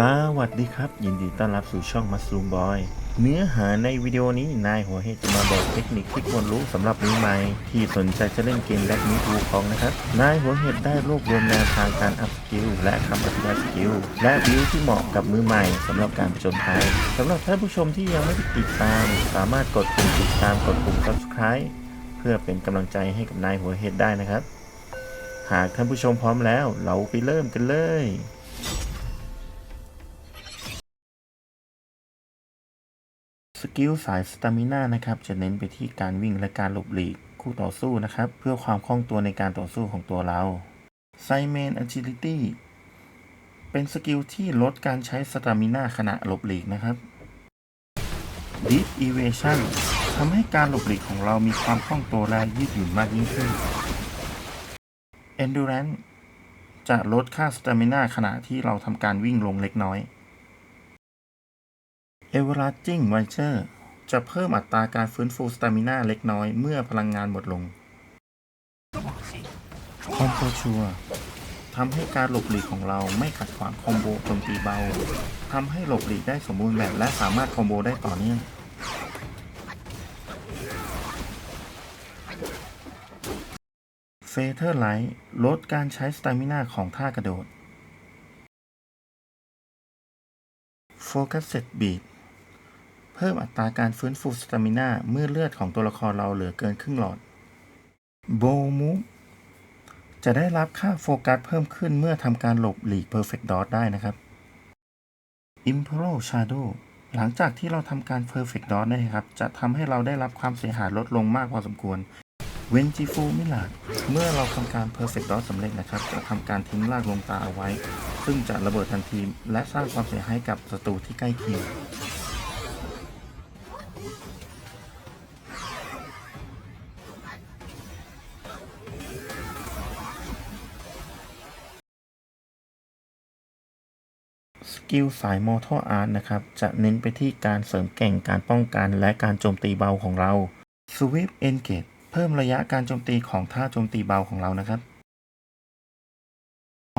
สวัสดีครับ ยินดีต้อนรับสู่ช่อง Mushroom Boy เนื้อหาในวิดีโอนี้นายหัวเฮดจะมาบอกเทคนิคที่ควรรู้สำหรับมือใหม่ที่สนใจจะเล่นเกมแลกมิทูของนะครับ นายหัวเฮดได้รวบรวมแนวทางการอัพสกิลและคำอธิบายสกิลและบิวที่เหมาะกับมือใหม่สำหรับการผจญภัยสำหรับท่านผู้ชมที่ยังไม่ได้ติดตาม สามารถกดปุ่มติดตามกดปุ่ม subscribe เพื่อเป็นกำลังใจให้กับนายหัวเฮดได้นะครับ หากท่านผู้ชมพร้อมแล้ว เราไปเริ่มกันเลย สกิลสายสตามิน่านะครับจะเน้นไปที่การวิ่งและการหลบหลีกคู่ต่อสู้นะครับ เพื่อความคล่องตัวในการต่อสู้ของตัวเราไซเมนอ g จิลิตี้เป็นสกิลที่ลดการใช้สตามิน่าขณะหลบหลีกนะครับ Deep Evasion ทำให้การหลบหลีกของเรามีความคล่องตัวและยืดหยุ่นมากยิ่งขึ้น Endurance จะลดค่าสตามิน่าขณะที่เราทำการวิ่งลงเล็กน้อย Everlasting Vulture จะเพิ่มอัตราการฟื้นฟูสตามิน่าเล็กน้อยเมื่อพลังงานหมดลงคอมโบชัวทำให้การหลบหลีกของเราไม่ขัดขวางคอมโบโจมตีเบาทำให้หลบหลีกได้สมบูรณ์แบบและสามารถคอมโบได้ต่อเนื่องเฟเธอร์ไลท์ลดการใช้สตามิน่าของท่ากระโดดโฟกัสเซตบีด เพิ่มอัตราการฟื้นฟูสตามิน่าเมื่อเลือดของตัวละครเราเหลือเกินครึ่งหลอดโบมูฟจะได้รับค่าโฟกัสเพิ่มขึ้นเมื่อทำการหลบหลีก Perfect Dot ได้นะครับ Imperial Shadow หลังจากที่เราทำการ Perfect Dot ได้ครับ จะทำให้เราได้รับความเสียหายลดลงมากพอสมควรเวนจิฟูมิลาดเมื่อเราทำการ Perfect Dot สำเร็จนะครับ จะทำการทิ้งลากลงตาเอาไว้ ซึ่งจะระเบิดทันที และสร้างความเสียหายกับศัตรูที่ใกล้เคียง สกิลสาย Mortal Art นะครับ จะเน้นไปที่การเสริมแก่งการป้องกันและการโจมตีเบาของเรา Swift Engage เพิ่มระยะการโจมตีของท่าโจมตีเบาของเรานะครับ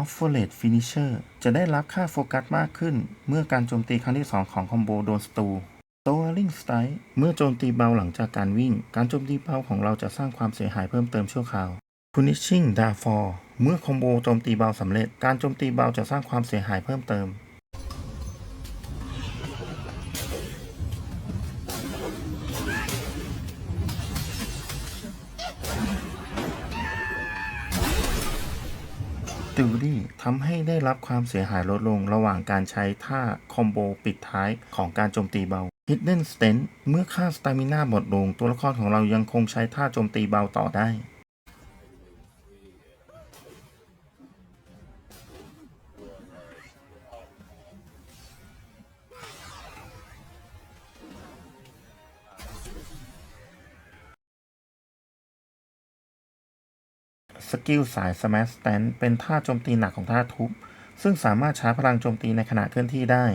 o f f o r a t e Finisher จะได้รับค่าโฟกัสมากขึ้น เมื่อการโจมตีครั้งที่ 2 ของคอมโบโดนสตู Towering Strike เมื่อโจมตีเบาหลังจากการวิ่ง การโจมตีเบาของเราจะสร้างความเสียหายเพิ่มเติมชั่วคราว Punishing Darfall เมื่อคอมโบโจมตีเบาสำเร็จ การโจมตีเบาจะสร้างความเสียหายเพิ่มเติม ติวดี้ทำให้ได้รับความเสียหายลดลงระหว่างการใช้ท่าคอมโบปิดท้ายของการโจมตีเบา Hidden Stand เมื่อค่าสตามิน่าหมดลง ตัวละครของเรายังคงใช้ท่าโจมตีเบาต่อได้ สกิลสาย Smash Stance เป็นท่าโจมตีหนักของท่าทุบ ซึ่งสามารถชาร์จพลังโจมตีในขณะเคลื่อนที่ได้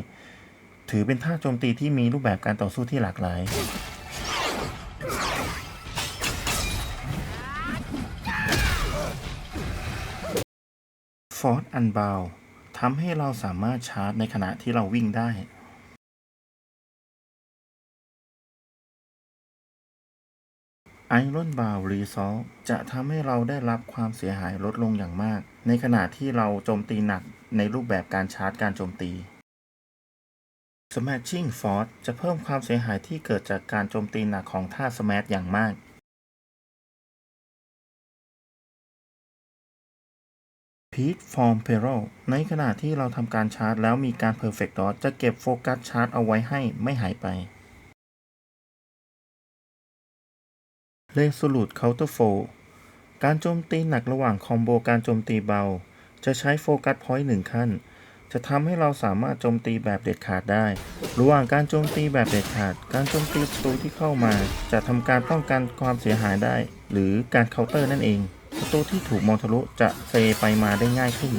ถือเป็นท่าโจมตีที่มีรูปแบบการต่อสู้ที่หลากหลาย Force Unbound ทำให้เราสามารถชาร์จในขณะที่เราวิ่งได้ Iron Bar Resolve จะทำให้เราได้รับความเสียหายลดลงอย่างมาก ในขณะที่เราโจมตีหนักในรูปแบบการชาร์จการโจมตี Smashing Force จะเพิ่มความเสียหายที่เกิดจากการโจมตีหนักของท่า Smash อย่างมาก Peak Form Peril ในขณะที่เราทำการชาร์จแล้วมีการ Perfect Dot จะเก็บโฟกัสชาร์จเอาไว้ให้ไม่หายไป Resolute Counter Flow การโจมตีหนักระหว่างคอมโบการโจมตีเบา จะใช้โฟกัสพอยต์หนึ่งขั้น จะทำให้เราสามารถโจมตีแบบเด็ดขาดได้ ระหว่างการโจมตีแบบเด็ดขาด การโจมตีศัตรูที่เข้ามา จะทำการป้องกันความเสียหายได้ หรือการเคาน์เตอร์นั่นเองศัตรูที่ถูกมองทะลุจะเซไปมาได้ง่ายขึ้น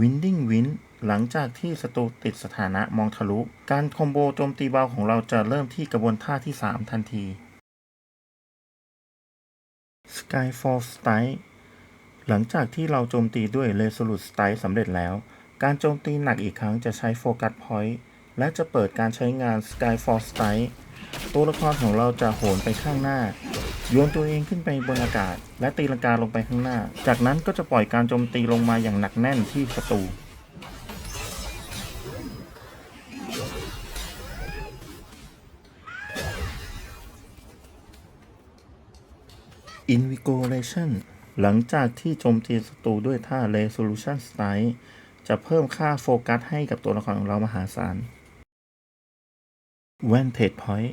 Winding Wind หลังจากที่ศัตรูติดสถานะมองทะลุ การคอมโบโจมตีเบาของเราจะเริ่มที่กระบวนท่าที่ 3 ทันที Skyfall Strike หลังจากที่เราโจมตีด้วย Resolute Strike สำเร็จแล้ว การโจมตีหนักอีกครั้งจะใช้ Focus Point และจะเปิดการใช้งาน Skyfall Strike ตัวละครของเราจะโหนไปข้างหน้าโยนตัวเองขึ้นไปบนอากาศ และตีลังกาลงไปข้างหน้า จากนั้นก็จะปล่อยการโจมตีลงมาอย่างหนักแน่นที่ศัตรู Invigoration หลังจากที่โจมตีศัตรูด้วยท่า Resolution Strike จะเพิ่มค่าโฟกัสให้กับตัวละครของเรามหาศาล Vantage Point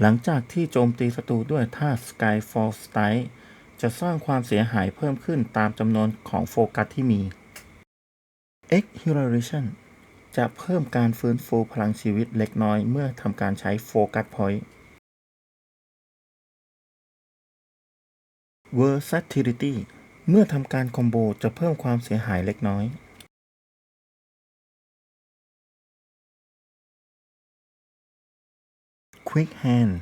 หลังจากที่โจมตีศัตรูด้วยท่า Skyfall Strike จะสร้างความเสียหายเพิ่มขึ้นตามจำนวนของโฟกัสที่มี Exhilaration จะเพิ่มการฟื้นฟูพลังชีวิตเล็กน้อยเมื่อทำการใช้โฟกัสพอยต์ Versatility เมื่อทำการคอมโบจะเพิ่มความเสียหายเล็กน้อย Quick Hand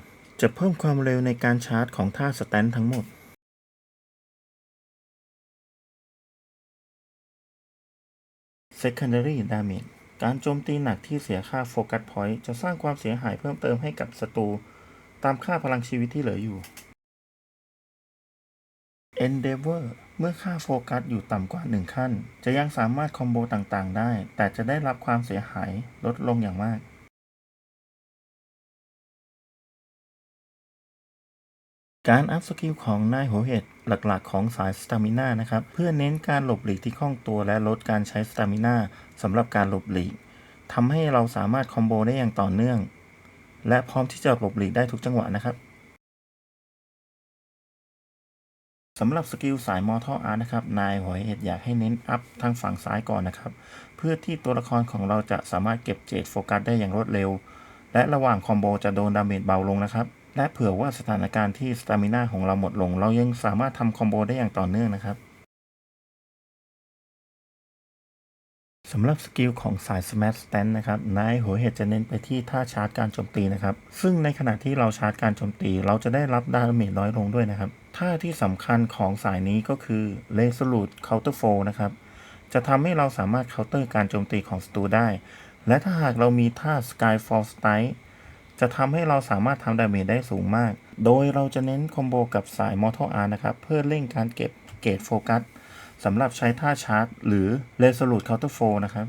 จะเพิ่มความเร็วในการชาร์จของท่าสแตนทั้งหมด Secondary Damage การโจมตีหนักที่เสียค่าโฟกัสพอยต์จะสร้างความเสียหายเพิ่มเติมให้กับศัตรู ตามค่าพลังชีวิตที่เหลืออยู่ Endeavor เมื่อค่าโฟกัสอยู่ต่ำกว่า 1 ขั้น จะยังสามารถคอมโบต่างๆ ได้ แต่จะได้รับความเสียหายลดลงอย่างมาก การอัพสกิลของนายหัวเห็ดหลักๆ ของสายสตามิน่านะครับ เพื่อเน้นการหลบหลีกที่คล่องตัวและลดการใช้สตามิน่าสำหรับการหลบหลีกทำให้เราสามารถคอมโบได้อย่างต่อเนื่อง และพร้อมที่จะหลบหลีกได้ทุกจังหวะนะครับ สำหรับสกิลสายมอทออาร์นะครับ นายหัวเห็ดอยากให้เน้นอัพทางฝั่งซ้ายก่อนนะครับ เพื่อที่ตัวละครของเราจะสามารถเก็บเจดโฟกัสได้อย่างรวดเร็ว และระหว่างคอมโบจะโดนดาเมจเบาลงนะครับ และเผื่อว่าสถานการณ์ที่สตามิน่าของเราหมดลง เรายังสามารถทำคอมโบได้อย่างต่อเนื่องนะครับสำหรับสกิลของสาย Smash Stand นะครับ นายหัวเห็ดจะเน้นไปที่ท่าชาร์จการโจมตีนะครับ ซึ่งในขณะที่เราชาร์จการโจมตี เราจะได้รับดาเมจน้อยลงด้วยนะครับ ท่าที่สำคัญของสายนี้ก็คือ Resolute Counter Flow นะครับ จะทำให้เราสามารถเคาน์เตอร์การโจมตีของศัตรูได้ และถ้าหากเรามีท่า Skyfall Strike จะทำให้เราสามารถทำดาเมจได้สูงมาก โดยเราจะเน้นคอมโบกับสาย Mortal R นะครับ เพื่อเร่งการเก็บเกรดโฟกัสสำหรับใช้ท่าชาร์จหรือ Resolute Counter Flow นะครับ